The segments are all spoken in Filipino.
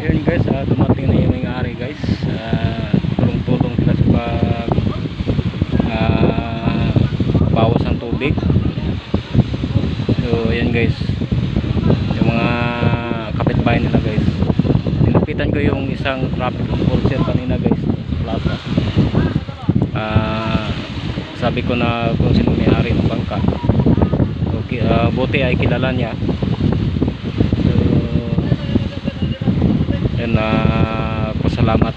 Ayun guys, ah, dumating na yung may-ari guys. Ah, tulong-tulong sila sa pag ah, bawas ng tubig. So, ayan guys. Yung mga kapitbahay nila guys. Nilapitan ko yung isang traffic enforcer kanina guys. Plaza. Ah, sabi ko na kung sino may-ari ng bangka. Okay, ah, buti ay kilala niya. So, Yan na pasalamat.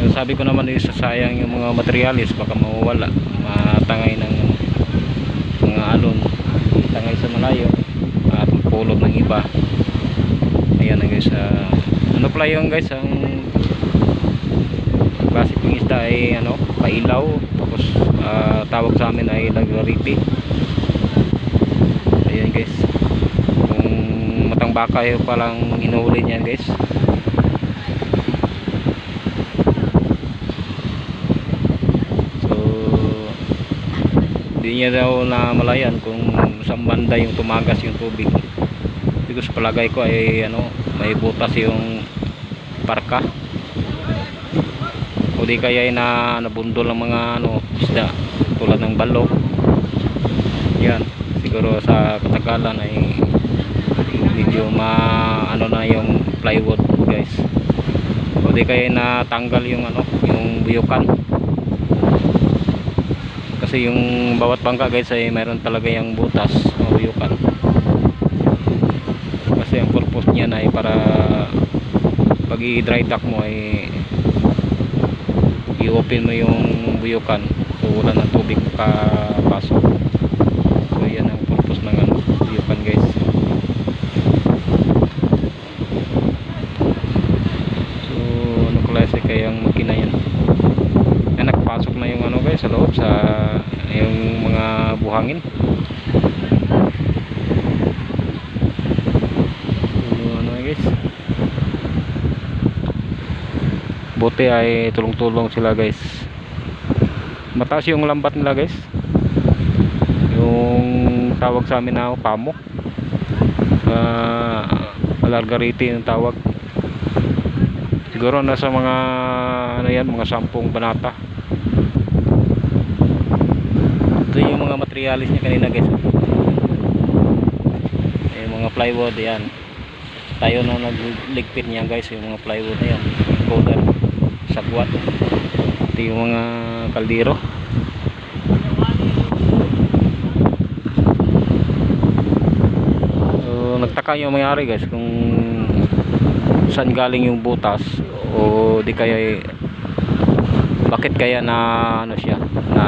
Yung sabi ko naman is sayang yung mga materialis baka mawawala, matangay ng mga alon, tangay sa malayo at pulot ng iba. Ayan na guys. ah, ano pala yung guys ang klase ng isda ay ano, pailaw tapos ah, tawag sa amin ay laglariti. Ayan guys. Kung matang baka yung palang inuuli niyan guys. So, hindi niya daw na malayan kung saan banda yung tumagas yung tubig. Because palagay ko ay ano, may butas yung parka. O di kaya ay na nabundol ng mga ano, isda tulad ng balok. Yan, siguro sa katagalan ay medyo ma ano na yung plywood guys. O di kaya natanggal yung ano, yung buyukan kasi yung bawat bangka guys ay mayroon talaga yung butas o buyukan kasi ang purpose niya ay para pag i-dry dock mo ay i-open mo yung buyukan so wala ng tubig makapasok so yan ang purpose ng ano, buyukan guys so ano klase kayang makina yan ay nakapasok na yung ano guys sa loob sa yung buhangin so ano guys buti ay tulong-tulong sila guys. Mataas yung lambat nila guys. Yung tawag sa amin na pamo. Uh, alargariti yung tawag. Siguro nasa mga ano yan mga sampung banata ito yung mga materialis niya kanina guys. Yung mga plywood yan tayo na nagligpit niya guys yung mga plywood na yan. Coder sagwat ito yung mga kaldero. So, nagtaka yung mayari guys kung saan galing yung butas o di kaya eh, bakit kaya na ano siya na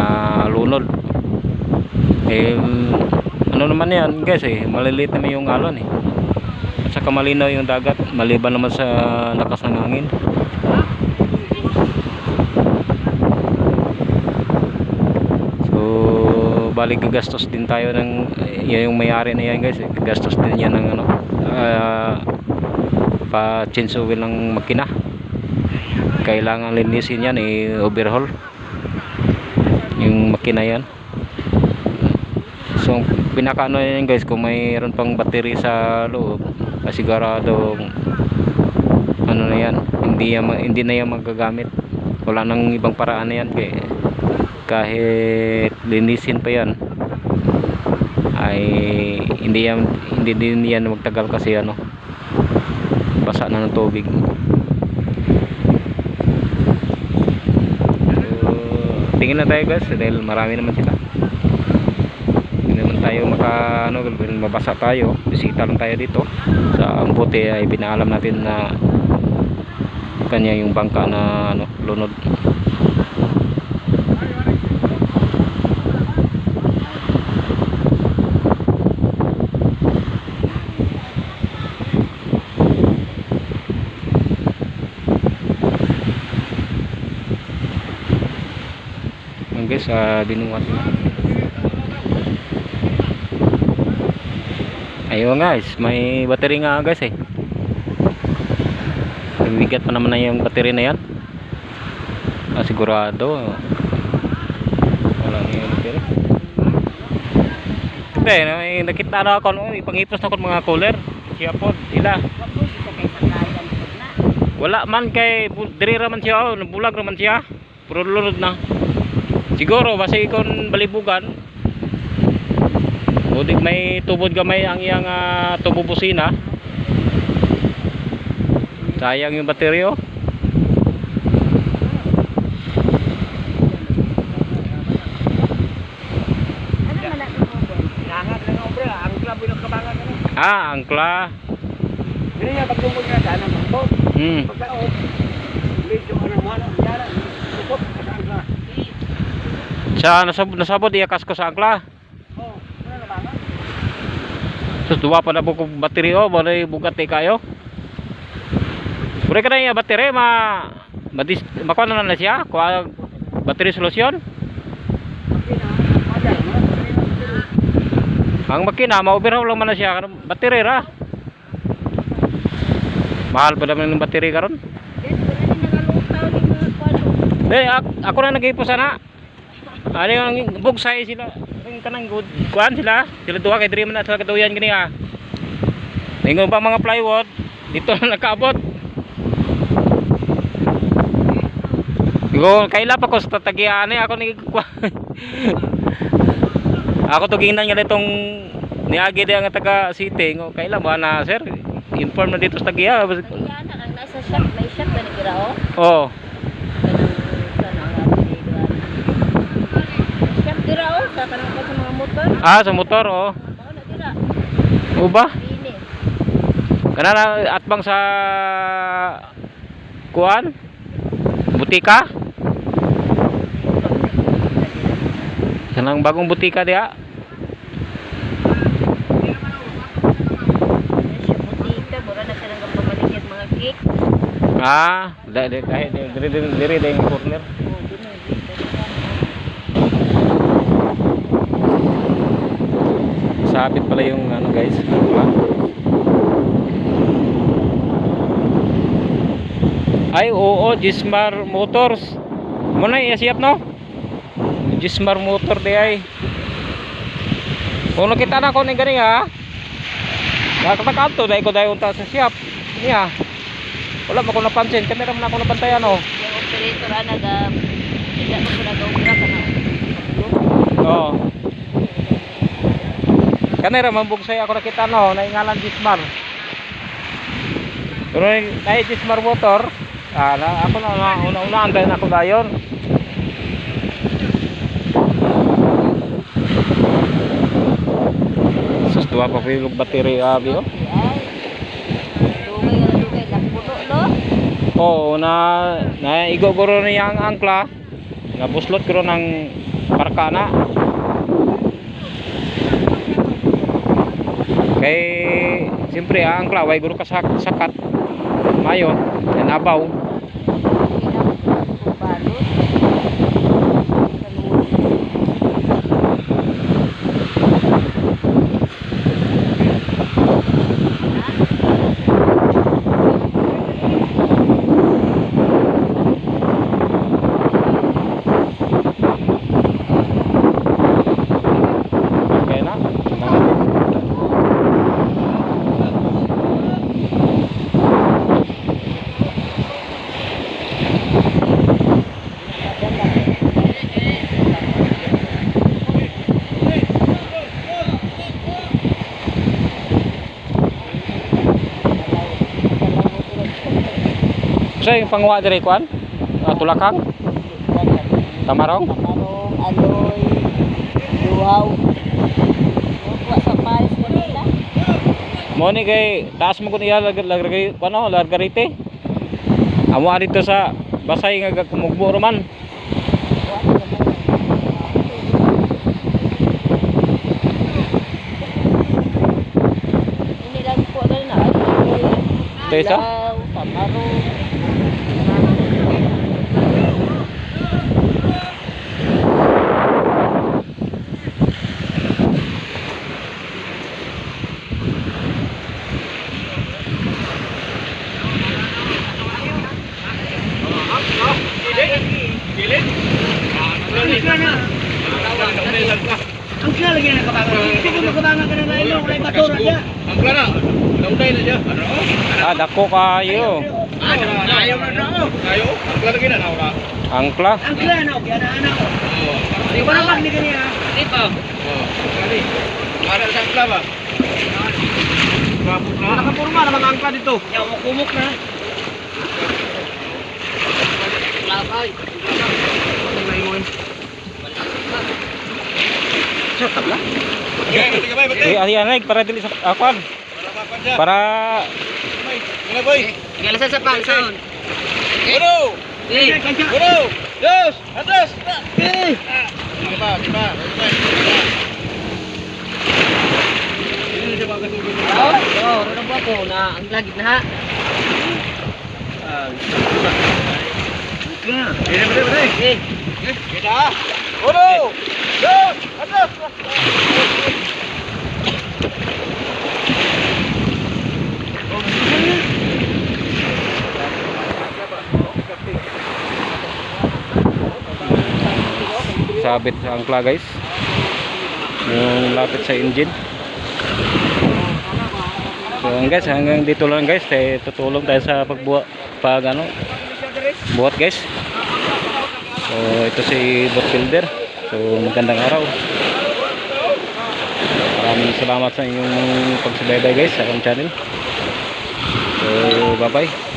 lunod eh ano naman yan guys eh maliliit naman yung alon eh. At saka malinaw yung dagat maliban naman sa lakas ng hangin. So balik gagastos din tayo ng yan yung may-ari na yan guys eh. gastos din yan ng ano ah, pa chainsaw wheel ng makina. Kailangan linisin yan i overhaul. Yung makina yan so pinakano yan guys kung mayroon pang battery sa loob kasigurado ano na yan hindi, hindi na yan magagamit. Wala nang ibang paraan na yan kaya kahit linisin pa yan ay hindi yan hindi din yan magtagal kasi ano basa na ng tubig. Tingin na tayo guys dahil marami naman sila naman tayo maka ano mabasa tayo. Bisita lang tayo dito. Sa buti ay pinaalam natin na kanya yung bangka na ano lunod. Guys, ah, binuhat. na. Ayun guys, may battery nga guys eh. Bigat pa naman na yung battery na yan. Ah, sigurado. Wala na yung battery. Hindi, may nakita na ako, no, ipangipos na ng mga cooler. Kaya po, ila. Wala man kay diri man siya, oh, nabulag ra man siya. Puro lulod na. Siguro basta ikon balibugan. O di may tubod gamay ang iyang uh, tubo busina. Sayang yung bateryo. Ano ang ang na. Ah, angkla. Hindi niya pagtungkol niya sa anang mambo. Hmm. Pagkaon, medyo anong wala, yara, tukot, kasaan ka. Sa nasab nasabot iya kasko sa angkla. Oh, ano na bangan? Sus duwa pa na po kong bateryo, balay bugat eh kayo. Pure ka na iya baterya ma madis makuha na na siya, kuha madal, no? Ang makina, ma-overhaul lang man na siya. Battery ra. Mahal pa naman ng battery karon. Eh, ak- ako na nag sana. Ano yung bugsay sila. Yung kanang good. Kuan sila. Sila duha kay man na sa katuyan gini ah. Ningon pa mga plywood. Dito na nakaabot. Go, kaila pa ko sa tatagian eh ako ni Ako to gingnan nga itong niagi di ang taga city ngo kaila ba na sir inform na dito sa tagiya Ayan, ang nasa shop, may shop na nagkira oh. oh Kanang sana ang ato ni Duan. Shop dira oh, sa mga motor. ah sa motor oh uba Bini. kana na atbang sa kuan butika kanang bagong butika dia Shop butika, mura na kanang pamaligid mga cake. ah da di kahit di- diri diri diri diri yung corner Oh, dili dito. Sabit pala yung ano guys. Diba? ay oo Gismar Motors. Muna iasiyap no? Gismar Motor di ay. Kung nakita na ko ni gani ha? Nakatakanto dahil ko dahil unta sa siyap niya wala mo ko napansin? Kamera mo na ako nabantayan Yung operator ana ga hindi mo ko nag-opera kana. Oo. Kanera mambugsay ako nakita no, naingalan Gismar. Pero nahi Gismar motor, ah, na, ako na na una-una anday na ako dayon. Sus duwa pa pilog battery abi oh. Oo, na na igogoro niya ang angkla. Nga buslot ko ng parkana. Kay siyempre ang angkla way guro ka sak sakat. Mayo, yan abaw. Okay na. Sa yung pangwa dire kwan? Ah, tulakang? Tamarong? Tamarong, aloy. Kuha sa Paris kanila. Mo ni kay taas mo kun iya lag lagay ano largarite. Amo dito sa basay nga kumugbo man. Kuha sa Ini lang po na na. Tesa? luhaw, tamarong. Ang kaya lagi na kabangan. Hindi ko makabangan ka na na ilong, wala yung basura niya. Ang plana. Daunday na siya. Ano? Ah, dako kayo. Ano? Ayaw na daw. Ayaw? Ang lalaki na na. Angkla. Ang klan, oh, kaya na anak. Di ba naman ni kanya? Di ba? Oh, kali. Para sa angkla ba? Na. Nakapurma na mga angkla dito. Yaw mo kumok na. Labay. Okay, bati ba? Bati. Eh, ari anay para dili sa akwan. Para Mga boy. Galasa sa pangsaon. Uno! Eh, Uno! Dos! Atas! Eh! Di ba? Di ba? Ini na siya mga kasugod. Oo, oo, ano ba ako na ang lagit na ha? Ini betul betul. Eh, Kita. Uno! Sabit sa angkla guys. Yung lapit sa engine. So guys, hanggang dito lang guys, eh, tutulong tayo sa pagbuhat pag ano, buhat guys. So ito si boat builder. So magandang araw. Maraming salamat sa inyong pagsubaybay guys sa akong channel. So bye bye.